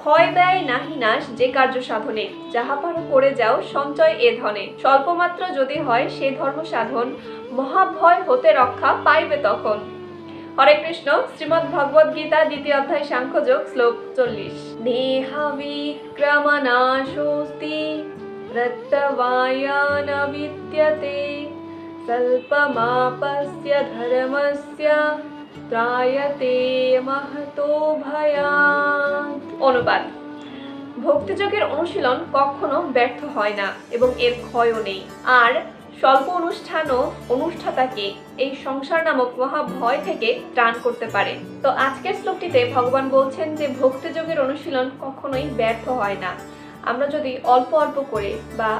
ক্ষয় ব্যয় নাহি নাশ যে কার্য সাধনে। যাহা পারো করে যাও, সঞ্চয় এ ধনে। স্বল্পমাত্র যদি হয় সে ধর্ম সাধন, মহাভয় হতে রক্ষা পাইবে তখন। হরে কৃষ্ণ, শ্রীমদ্ ভগবদ গীতা, দ্বিতীয় অধ্যায় সাংখ্যযোগ শ্লোক চল্লিশ। নেহা বিক্রমনাশোস্তি, রক্তবায়ান বিদ্যতে, স্বল্পমাপস্য ধর্মস্য ত্রায়তে মহতো ভয়াত অনুবাদ। ভক্তিযোগের অনুশীলন কখনো ব্যর্থ হয় না এবং এর ক্ষয়ও নেই। আর স্বল্প অনুষ্ঠানও অনুষ্ঠাতাকে এই সংসার নামক মহা ভয় থেকে ত্রাণ করতে পারে। তো আজকের শ্লোকটিতে ভগবান বলছেন যে, ভক্তিযোগের অনুশীলন কখনোই ব্যর্থ হয় না। আমরা যদি অল্প অল্প করে বা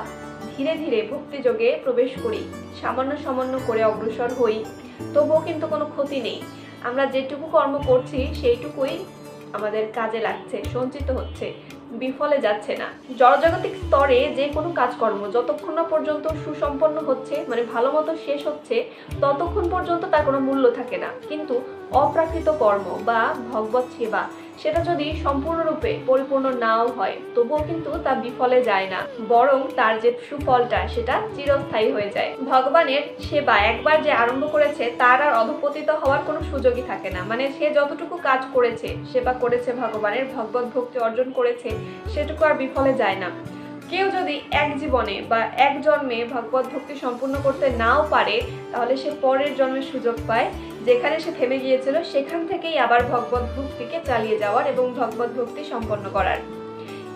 ধীরে ধীরে ভক্তিযোগে প্রবেশ করি, সামান্য সামান্য করে অগ্রসর হই, তবুও কিন্তু কোনো ক্ষতি নেই। আমরা যেটুকু কর্ম করছি, সেইটুকুই আমাদের কাজে লাগছে, সঞ্চিত হচ্ছে, বিফলে যাচ্ছে না। জড়জাগতিক স্তরে যে কোনো কাজকর্ম যতক্ষণ না পর্যন্ত সুসম্পন্ন হচ্ছে মানে ভালো মতো শেষ হচ্ছে, ততক্ষণ পর্যন্ত তার কোনো মূল্য থাকে না। কিন্তু অপ্রাকৃত কর্ম বা ভগবৎ সেবা সেটা যদি সম্পূর্ণরূপে পরিপূর্ণ নাও হয়, তবুও কিন্তু তা বিফলে যায় না। বরং তার যে সুফলটা, সেটা চিরস্থায়ী হয়ে যায়। ভগবানের সেবা একবার যে আরম্ভ করেছে, তার আর অধপতিত হওয়ার কোনো সুযোগই থাকে না। মানে সে যতটুকু কাজ করেছে, সেবা করেছে ভগবানের, ভগবত ভক্তি অর্জন করেছে, সেটুকু আর বিফলে যায় না। কেউ যদি এক জীবনে বা এক জন্মে ভগবত ভক্তি সম্পূর্ণ করতে নাও পারে, তাহলে সে পরের জন্মের সুযোগ পায়, যেখানে সে থেমে গিয়েছিল, সেখান থেকেই আবার ভগবত ভক্তিকে চালিয়ে যাওয়ার এবং ভগবত ভক্তি সম্পন্ন করার।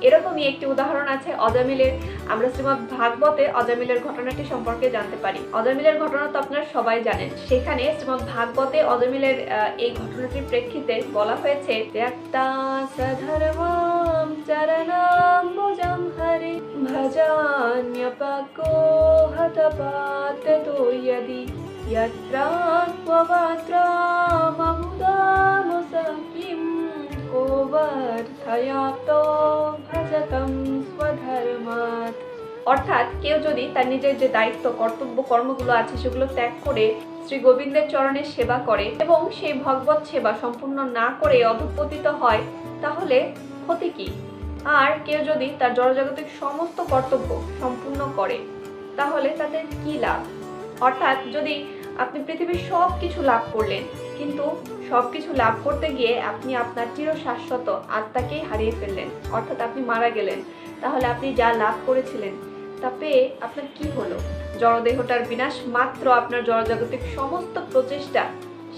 এরকমই একটি উদাহরণ আছে অজামিলের। আমরা শ্রীমৎ ভাগবতে অজামিলের ঘটনাটি সম্পর্কে জানতে পারি। অজামিলের ঘটনা তো আপনারা সবাই জানেন। সেখানে শ্রীমৎ ভাগবতে অজামিলের এই ঘটনাটির প্রেক্ষিতে বলা হয়েছে ভজান্যপকো হতপাততো यदि यत्रात्वगात्राममुदामुसकिं कोवर्धयातो भजतं स्वधर्मात् অর্থাৎ কেউ যদি তার নিজের যে দায়িত্ব কর্তব্য কর্মগুলো আছে সেগুলো ত্যাগ করে শ্রী গোবিন্দের চরণে সেবা করে এবং সেই ভগবত সেবা সম্পূর্ণ না করে অধপতিত হয় তাহলে ক্ষতি কি আর কেউ যদি তার জড়জাগতিক সমস্ত কর্তব্য সম্পূর্ণ করে, তাহলে তাদের কি লাভ? অর্থাৎ যদি আপনি পৃথিবীর সব কিছু লাভ করলেন, কিন্তু সব কিছু লাভ করতে গিয়ে আপনি আপনার চির শাশ্বত আত্মাকেই হারিয়ে ফেললেন, অর্থাৎ আপনি মারা গেলেন, তাহলে আপনি যা লাভ করেছিলেন, তা পেয়ে আপনার কি হলো? জড়দেহটার বিনাশ মাত্র আপনার জড়জাগতিক সমস্ত প্রচেষ্টা,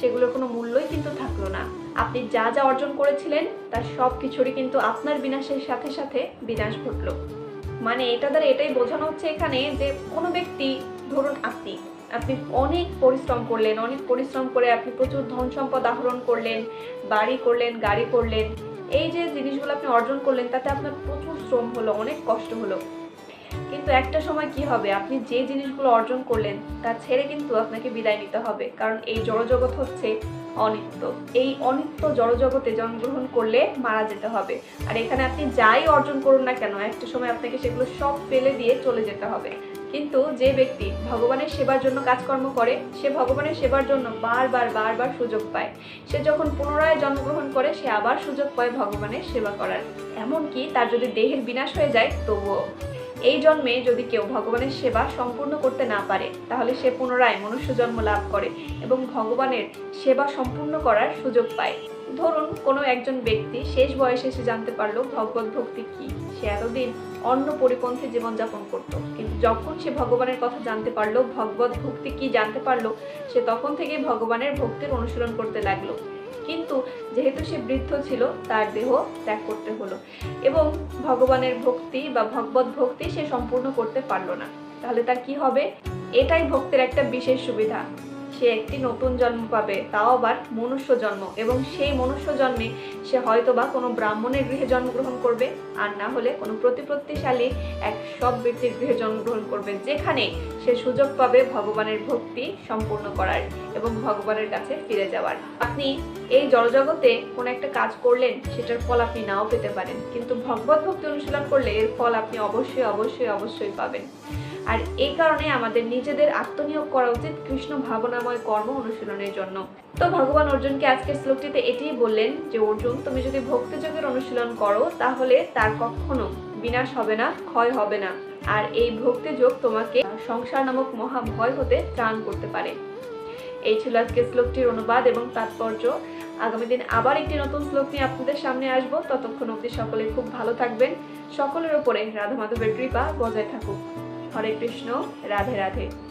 সেগুলোর কোনো মূল্যই কিন্তু থাকল না। আপনি যা যা অর্জন করেছিলেন, তার সব কিছুরই কিন্তু আপনার বিনাশের সাথে সাথে বিনাশ ঘটলো। মানে এটা দ্বারা এটাই বোঝানো হচ্ছে এখানে যে কোনো ব্যক্তি, ধরুন আপনি আপনি অনেক পরিশ্রম করলেন, অনেক পরিশ্রম করে আপনি প্রচুর ধন সম্পদ আহরণ করলেন, বাড়ি করলেন, গাড়ি করলেন, এই যে জিনিসগুলো আপনি অর্জন করলেন, তাতে আপনার প্রচুর শ্রম হলো, অনেক কষ্ট হলো। কিন্তু একটা সময় কি হবে? আপনি যে জিনিসগুলো অর্জন করলেন, তা ছেড়ে কিন্তু আপনাকে বিদায় নিতে হবে। কারণ এই জড়জগৎ হচ্ছে অনিত্য। এই অনিত্য জড়জগতে জন্মগ্রহণ করলে মারা যেতে হবে। আর এখানে আপনি যাই অর্জন করুন না কেন, একটা সময় আপনাকে সেগুলো সব ফেলে দিয়ে চলে যেতে হবে। কিন্তু যে ব্যক্তি ভগবানের সেবার জন্য কাজকর্ম করে, সে ভগবানের সেবার জন্য বারবার বারবার সুযোগ পায়। সে যখন পুনরায় জন্মগ্রহণ করে, সে আবার সুযোগ পায় ভগবানের সেবা করার। এমনকি তার যদি দেহের বিনাশ হয়ে যায়, তবুও। এই জন্মে যদি কেউ ভগবানের সেবা সম্পূর্ণ করতে না পারে, তাহলে সে পুনরায় মনুষ্য জন্ম লাভ করে এবং ভগবানের সেবা সম্পূর্ণ করার সুযোগ পায়। ধরুন, কোনো একজন ব্যক্তি শেষ বয়সে এসে জানতে পারল ভগবত ভক্তি কি। সে এতদিন অন্য পরিপন্থী জীবনযাপন করত। কিন্তু যখন সে ভগবানের কথা জানতে পারল, ভগবত ভক্তি কি জানতে পারল, সে তখন থেকে ভগবানের ভক্তির অনুশীলন করতে লাগল। কিন্তু যেহেতু সে বৃদ্ধ ছিল, তার দেহ ত্যাগ করতে হলো। এবং ভগবানের ভক্তি বা ভগবত ভক্তি সে সম্পূর্ণ করতে পারল না। তাহলে তার কি হবে? এটাই ভক্তের একটা বিশেষ সুবিধা। সে একটি নতুন জন্ম পাবে, তাও আবার মনুষ্য জন্ম। এবং সেই মনুষ্য জন্মে সে হয়তো বা কোনো ব্রাহ্মণের গৃহে জন্মগ্রহণ করবে, আর না হলে কোনো প্রতিপত্তিশালী এক সব ব্যক্তির গৃহে জন্মগ্রহণ করবে, যেখানে সে সুযোগ পাবে ভগবানের ভক্তি সম্পূর্ণ করার এবং ভগবানের কাছে ফিরে যাওয়ার। আপনি এই জড়জগতে কোনো একটা কাজ করলেন, সেটার ফল আপনি নাও পেতে পারেন। কিন্তু ভগবত ভক্তি অনুশীলন করলে এর ফল আপনি অবশ্যই অবশ্যই অবশ্যই পাবেন। আর এই কারণে আমাদের নিজেদের আত্মনিয়োগ করা উচিত কৃষ্ণ ভাবনাময় কর্ম অনুশীলনের জন্য। তো ভগবান অর্জুনকে আজকের শ্লোকটিতে এটিই বললেন যে, অর্জুন, তুমি যদি ভক্তিযোগের অনুশীলন করো, তাহলে তার কখনো বিনাশ হবে না, ক্ষয় হবে না। আর এই ভক্তিযোগ তোমাকে সংসার নামক মহা ভয় হতে ত্রাণ করতে পারে। এই ছিল আজকে শ্লোকটির অনুবাদ এবং তাৎপর্য। আগামী দিন আবার একটি নতুন শ্লোক নিয়ে আপনাদের সামনে আসব। ততক্ষণ অবধি সকলে খুব ভালো থাকবেন। সকলের উপরে রাধা মাধবের কৃপা বজায় থাকুক। হরে কৃষ্ণ রাধে রাধে।